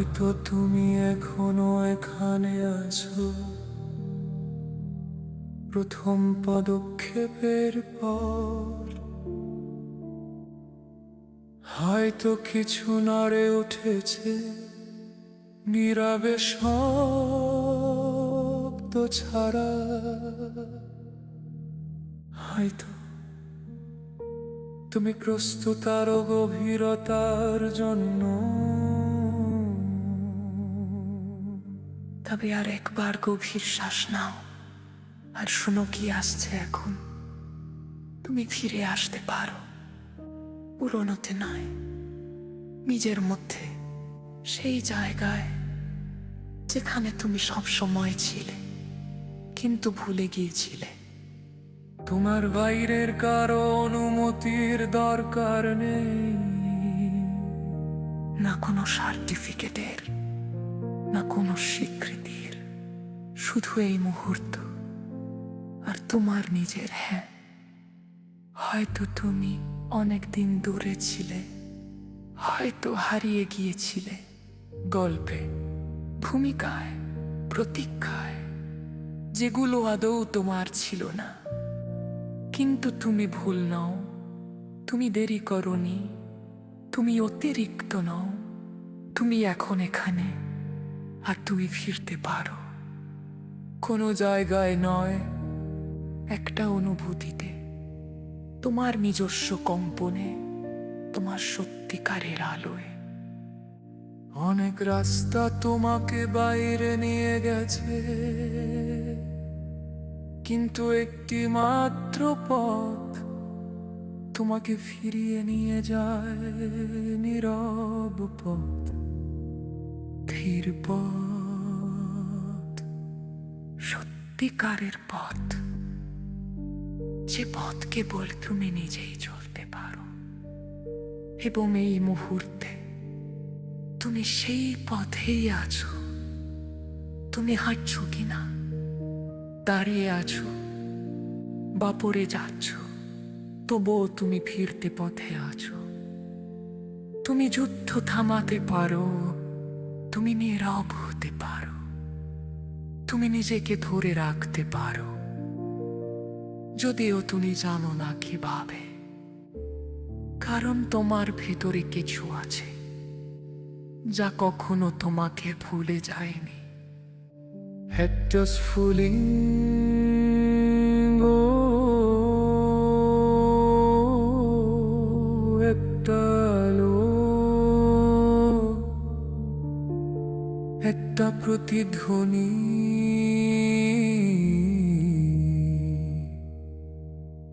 হয়তো তুমি এখনও এখানে আছো। প্রথম পদক্ষেপের পর হয়তো কিছু নাড়ে উঠেছে নীরবে শব্দ ছাড়া। হয়তো তুমি প্রস্তুত আরও গভীরতার জন্য তবে আর একবার গভীর শ্বাস নাও আর শুনো কি আসছে এখন। তুমি ফিরে আসতে পারো পুরনোতে নয়। নিজের মধ্যে সেই জায়গায় যেখানে তুমি সব সময় ছিলে কিন্তু ভুলে গিয়েছিলে। তোমার বাইরের কারও অনুমতির দরকার নেই। না কোনো সার্টিফিকেটের। না কোনো স্বীকৃতির। শুধু এই মুহূর্ত। আর তোমার নিজের হ্যাঁ। হয়তো তুমি অনেক দিন দূরে ছিলে। হয়তো হারিয়ে গিয়েছিলে গল্পে, ভূমিকায়, প্রতীক্ষায়, যেগুলো আদৌ তোমার ছিল না। কিন্তু তুমি ভুল নও। তুমি দেরি করনি। তুমি অতিরিক্ত নও। তুমি এখন এখানে। আর তুমি ফিরতে পারো। কোনো জায়গায় নয়, একটা অনুভূতিতে। তোমার নিজস্ব কম্পনে, তোমার সত্যিকারের আলোয়। অনেক রাস্তা তোমাকে বাইরে নিয়ে গেছে। কিন্তু একটি মাত্র পথ তোমাকে ফিরিয়ে নিয়ে যায় নীরব পথ। ধীর পথ, সত্যিকারের পথ। যে পথ কেবল তুমি নিজেই চলতে পারো। এবং এই মুহূর্তে তুমি সেই পথেই আছো। তুমি হাঁটছো কিনা? দাঁড়িয়ে আছো? বা পড়ে যাচ্ছ? তবুও তুমি ফিরতে পথে আছো। তুমি যুদ্ধ থামাতে পারো তুমি নীরব হতে পারো। তুমি নিজেকে ধরে রাখতে পারো। যদিও তুমি জানো না কীভাবে। কারণ তোমার ভেতরে কিছু আছে, যা কখনো তোমাকে ভুলে যায়নি। Head ফুলিং একটা প্রতিধ্বনি।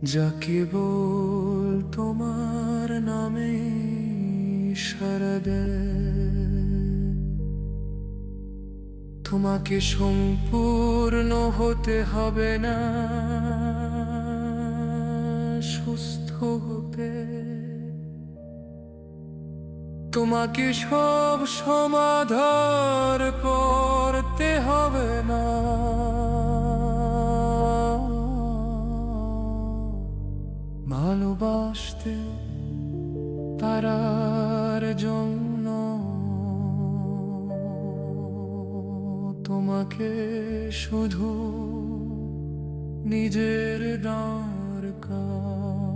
যা কেবল তোমার নামে সারা দেয়। তোমাকে সম্পূর্ণ হতে হবে না, সুস্থ হতে তোমাকে সব সমাধার করতে হবে না। ভালোবাসতে তারার জন্য তোমাকে শুধু নিজের দরকার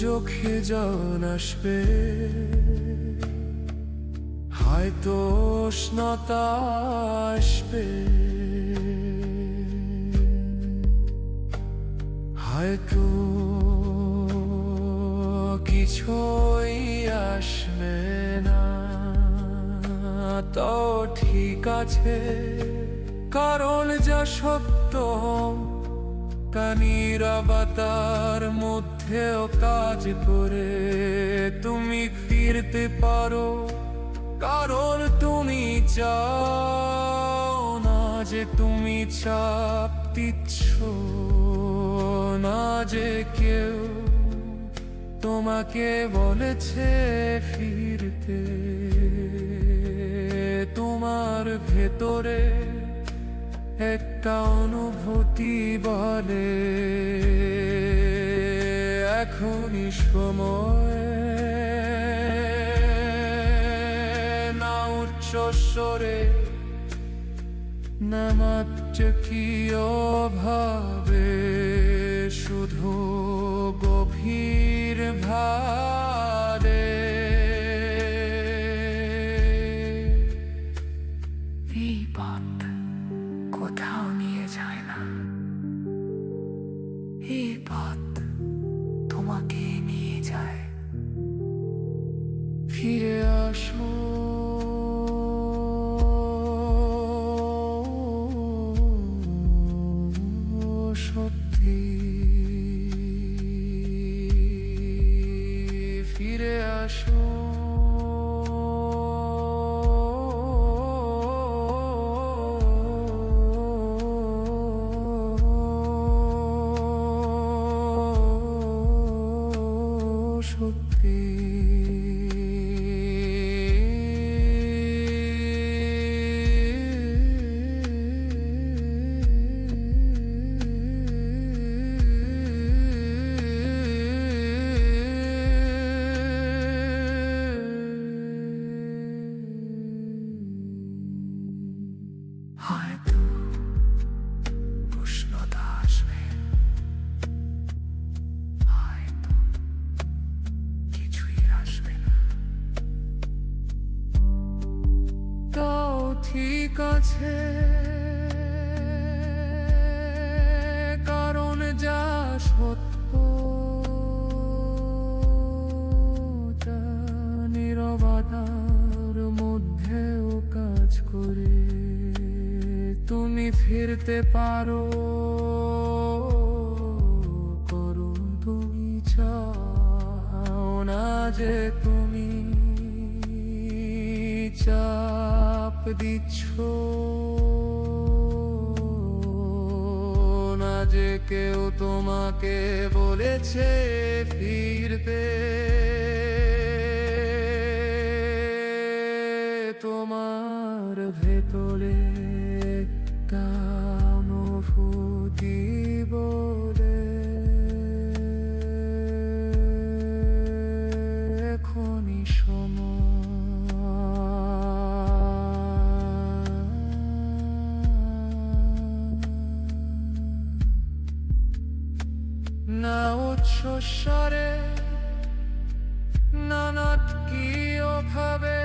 চোখে জন আসবে। হয়তো উষ্ণতা আসবে। হয়তো কিছুই আসবে না। তো ঠিক আছে, কারণ যা সত্য তা নিরবতার মধ্যেও কাজ করে। তুমি ফিরতে পারো, কারণ তুমি চাও না যে তুমি চাপ দিচ্ছ, না যে কেউ তোমাকে বলেছে ফিরতে। তোমার ভেতরে একটা অনুভূতি বলে এখনই সময় না উচ্চ স্বরে না অভাবে শুধু গভীর ভারে এই পথ তোমাকে নিয়ে যায়। ফিরে আসো। সত্যি ফিরে আসো। সত্যি। ঠিক আছে। কারণ যা সত্য নীরবতার মধ্যেও কাজ করে। তুমি ফিরতে পারো করো তুমি চাও না যে তুমি দিচ্ছ? না যে কেউ তোমাকে বলেছে ফিরতে। না উচ্চস্বরে না নাটকীয় ভাবে